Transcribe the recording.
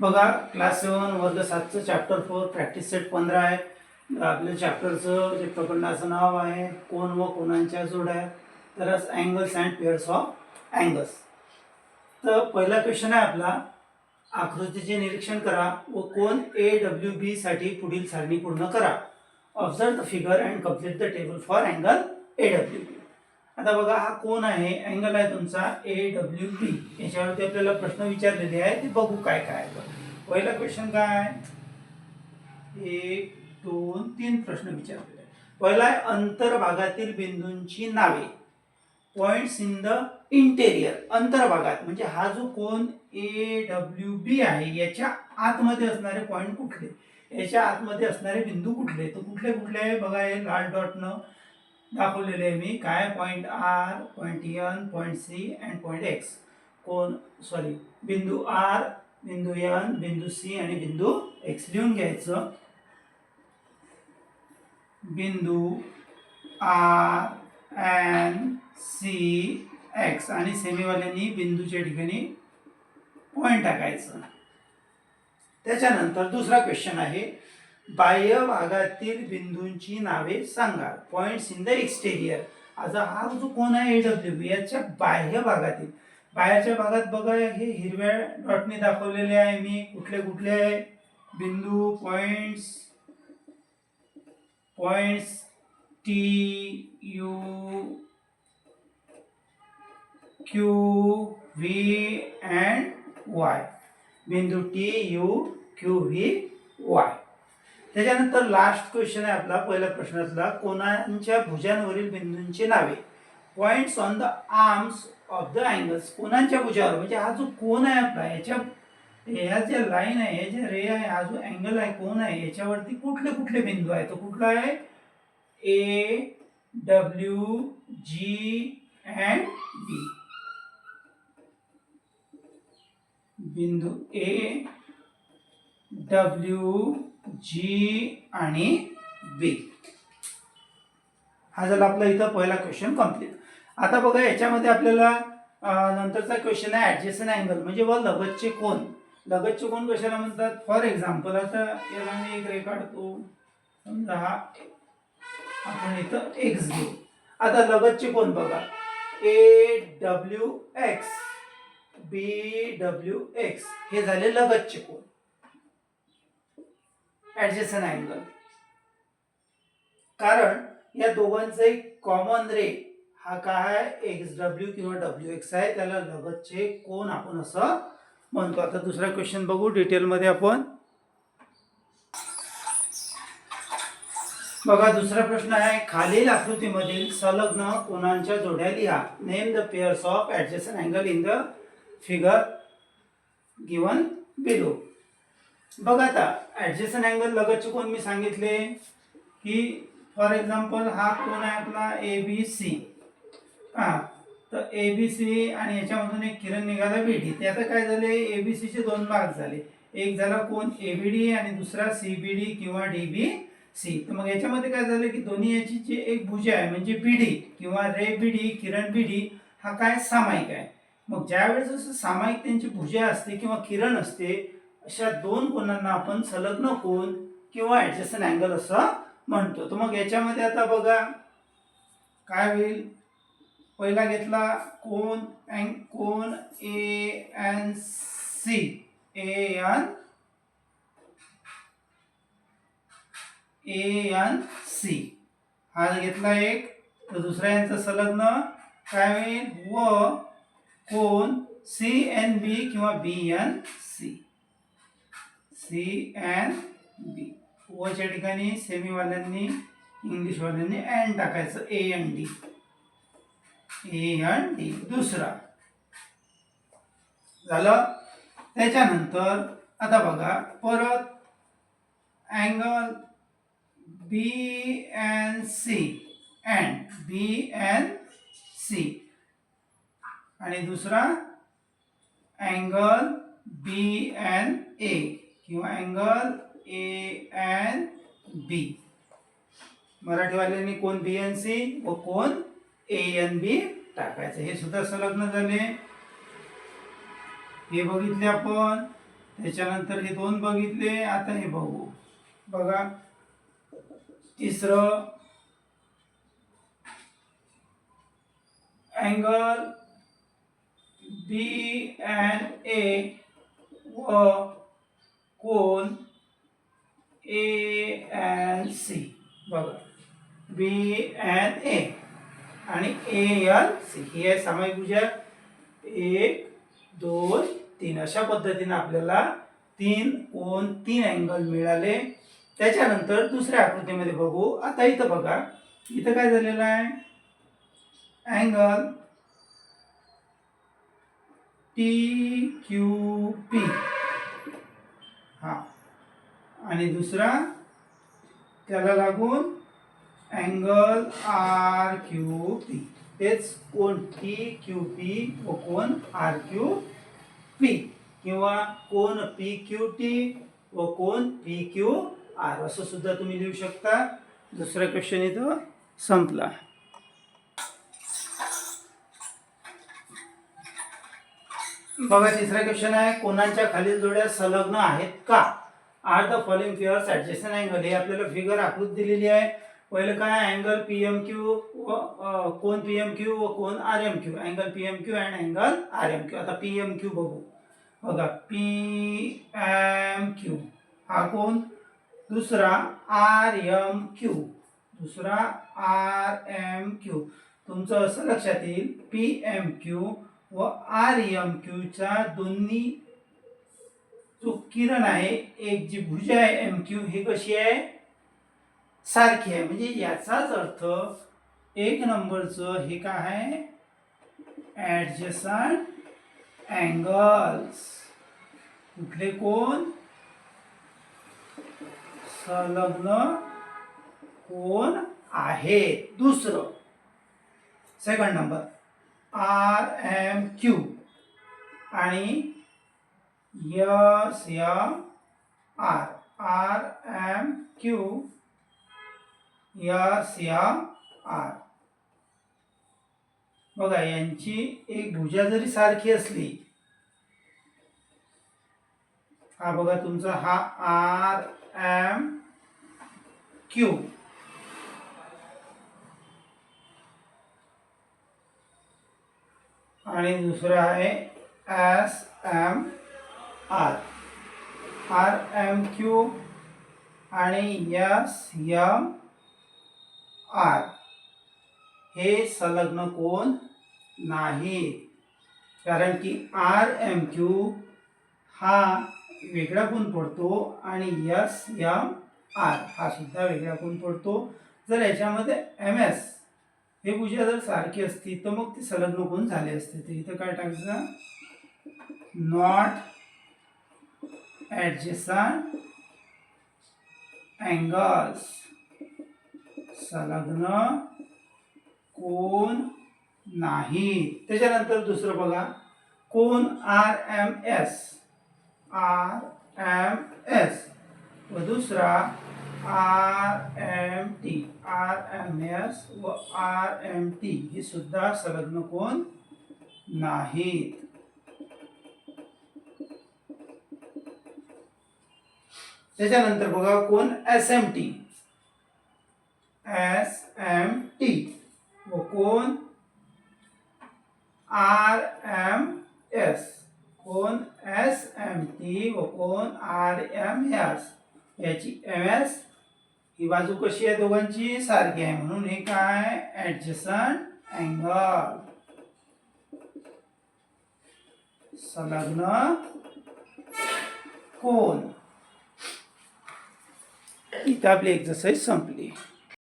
बघा class seven वर्ग सातचं चॅप्टर फोर प्रॅक्टिस सेट पंधरा आहे. आपल्या चॅप्टरचं जे प्रकरणाचं नाव आहे कोण व कोणांच्या जोड्या तरच angles and pairs of angles तर पहिला क्वेश्चन आहे आपला आकृतीचे निरीक्षण करा व कोण ए डब्ल्यू बी साठी पुढील सारणी पूर्ण करा. Observe the figure and complete the table for angle A W B आता बघा हा कोण आहे? अँगल आहे तुमचा ए डब्ल्यू बी याच्यावरती आपल्याला प्रश्न विचारलेले आहे ते बघू काय काय पहिला क्वेश्चन काय? आहे? एक दोन तीन प्रश्न विचारलेले आहे पहिला आहे अंतर्भागातील बिंदूंची नावे. पॉइंट्स इन द इंटेरियर अंतर्भागात म्हणजे हा जो कोण ए डब्ल्यू बी आहे याच्या आतमध्ये असणारे पॉइंट कुठले? याच्या आतमध्ये असणारे बिंदू कुठले? तर कुठले कुठले? आहे बघा हे लाल डॉटनं दाखवलेले आहे मी. काय? Point R point N point C and point X कोण? सॉरी बिंदू आर बिंदू यन बिंदू सी आणि बिंदू एक्स लिहून घ्यायचं. बिंदू आर एन सी एक्स आणि सेमीवाल्यांनी बिंदूच्या ठिकाणी पॉईंट टाकायचं. त्याच्यानंतर दुसरा क्वेश्चन आहे. बाह्य भागातील बिंदूंची नावे सांगा पॉइंट्स इन द एक्सटेरियर आता हा जो कोण आहे ए डब्ल्यू बी याच्या बाह्य भागातील. बाहेरच्या भागात बघा हे हिरव्या डॉटने दाखवलेले आहे मी. कुठले कुठले? आहे बिंदू points points T U Q V and Y बिंदू T U Q V Y त्याच्यानंतर लास्ट क्वेश्चन आहे आपला पहिल्या प्रश्नातला कोणांच्या भुजांवरील बिंदूंची नावे? Points on the arms of the angles कोणांच्या भुजावर? म्हणजे हा जो कोण आहे आपला याच्या ह्या ज्या लाईन आहे ह्या ज्या रे आहे हा जो अँगल आहे कोण आहे याच्यावरती कुठले कुठले बिंदू आहे तो कुठला आहे? A W G and B बिंदू ए डब्ल्यू जी आणि बी हा झाला आपला इथं पहिला क्वेश्चन कंप्लीट आता बघा याच्यामध्ये आपल्याला नंतरचा क्वेश्चन आहे ॲडजस्टन अँगल म्हणजे व लगतचे कोण लगतचे कोण कशाला म्हणतात? फॉर एक्झाम्पल आता याला मी एक रेखाडतो काढतो. समजा हा आपण इथं एक्स घेऊ. आता लगतचे कोण बघा. A W X B W X हे झाले लगतचे कोण ॲडजेसन अँगल कारण या दोघांचं एक कॉमन रे हा काय आहे? एक्स डब्ल्यू किंवा डब्ल्यू एक्स आहे. त्याला लगतचे कोण आपण असं म्हणतो. आता दुसरा क्वेश्चन बघू. डिटेलमध्ये आपण बघा दुसरा प्रश्न आहे. खालील आकृतीमधील संलग्न कोणांच्या जोड्या लिहा. Name the pairs of adjacent angle in the figure given below बघा आता ॲडजस्टन अँगल लगतचे कोण मी सांगितले? की फॉर एक्झाम्पल हा कोण आहे आपला ए बी सी हा तर ए बी सी आणि याच्यामधून एक किरण निघाला बी डी ते आता काय झाले? ए बी सीचे दोन भाग झाले. एक झाला कोण ए बी डी आणि दुसरा सी बी डी किंवा डी बी सी तर मग याच्यामध्ये काय झालं की दोन्ही याची जी एक भुजा आहे म्हणजे बी डी किंवा रे बी डी किरण बी डी हा काय सामायिक आहे? मग ज्यावेळेस असं सामायिक त्यांची भुजा असते किंवा किरण असते अशा दोन कोणांना आपण संलग्न कोण किंवा ॲडजस्टन अँगल असं म्हणतो. तर मग याच्यामध्ये आता बघा काय होईल? पहिला घेतला कोण अँग कोण A N C. A N A N C. हा घेतला एक. तर दुसरा यांचं संलग्न काय होईल? व कोण सी एन बी किंवा B N C. C N B ओच्या ठिकाणी सेमीवाल्यांनी इंग्लिशवाल्यांनी एन टाकायचं A N D. A N D दुसरा. झालं? त्याच्यानंतर आता बघा परत angle B N C and B N C आणि दुसरा अँगल बी एन ए किंवा अँगल ए एन बी मराठीवाल्यांनी कोण बी एन सी व कोण ए एन बी टाकायचं? हे सुद्धा संलग्न झाले. हे बघितले आपण. त्याच्यानंतर हे दोन बघितले. आता हे बघू. बघा. तिसरं. अँगल बी अँड ए व कोन? A N C. बघा. B N A. आणि ए एल सी. ही आहे सामायिक भुजा. एक दोन तीन. अशा पद्धतीने आपल्याला तीन कोण तीन अँगल मिळाले. त्याच्यानंतर दुसऱ्या आकृतीमध्ये बघू. आता इथं बघा. इथं काय झालेलं आहे? अँगल टी क्यू पी आणि दुसरा त्याला लागून अँगल आर क्यू पी तेच कोण? टी क्यू पी व कोण? आर क्यू पी किंवा कोण पी क्यू टी व कोण पी क्यू आर असं सुद्धा तुम्ही लिहू शकता. दुसरा क्वेश्चन इथं संपला. बघा तिसरा क्वेश्चन आहे कोणाच्या खालील जोड्या संलग्न आहेत का? Are the following pairs adjacent angle हे आपल्याला फिगर आकृती दिलेली आहे. पहिलं काय? अँगल पी एम क्यू व कोण पी एम क्यू व कोण R M Q angle P M Q and angle R M Q आता पी एम क्यू बघू. बघा पी एम क्यू हा कोण दुसरा आर एम क्यू दुसरा आर एम क्यू तुमचं असं लक्षात येईल. पी एम क्यू व आर एम क्यूच्या दोन्ही जो किरण आहे एक जी भुजा आहे एम क्यू ही कशी आहे? सारखी आहे. म्हणजे याचाच अर्थ एक नंबरचं हे काय आहे? ॲडजसन अँगल्स कुठले कोण संलग्न कोण आहे. दुसरं. Second number R M Q आणि यस या R R M Q S या आर बघा यांची एक भुजा जरी सारखी असली हा बघा तुमचा हा आर एम क्यू आणि दुसरा आहे S M R R M Q आणि यस यम आर हे संलग्न कोण? नाही. कारण की आर एम क्यू हा वेगळा कोण पडतो आणि यस यम आर हा सुद्धा वेगळा कोण पडतो. जर याच्यामध्ये एम एस हे पूजा जर सारखी असती तर मग ती संलग्न कोण झाले असते? तर इथं काय टाकायचं? नॉट ॲडजसन अँगल्स संलग्न कोण नाही. त्याच्यानंतर दुसरं बघा. कोण R M S? R M S. व दुसरा R M T. R M S व आर एम टी. ही सुद्धा संलग्न कोण नाहीत. त्याच्यानंतर बघा कोण? S M T S M T व कोण? आर एम एस कोण? एस एम टी व कोण? आर एम एस याची एम एस ही बाजू कशी आहे दोघांची? सारखी आहे. म्हणून हे काय? ऍडजसन अँगल संलग्न कोण इथं आपली एक्झरसाईज संपली.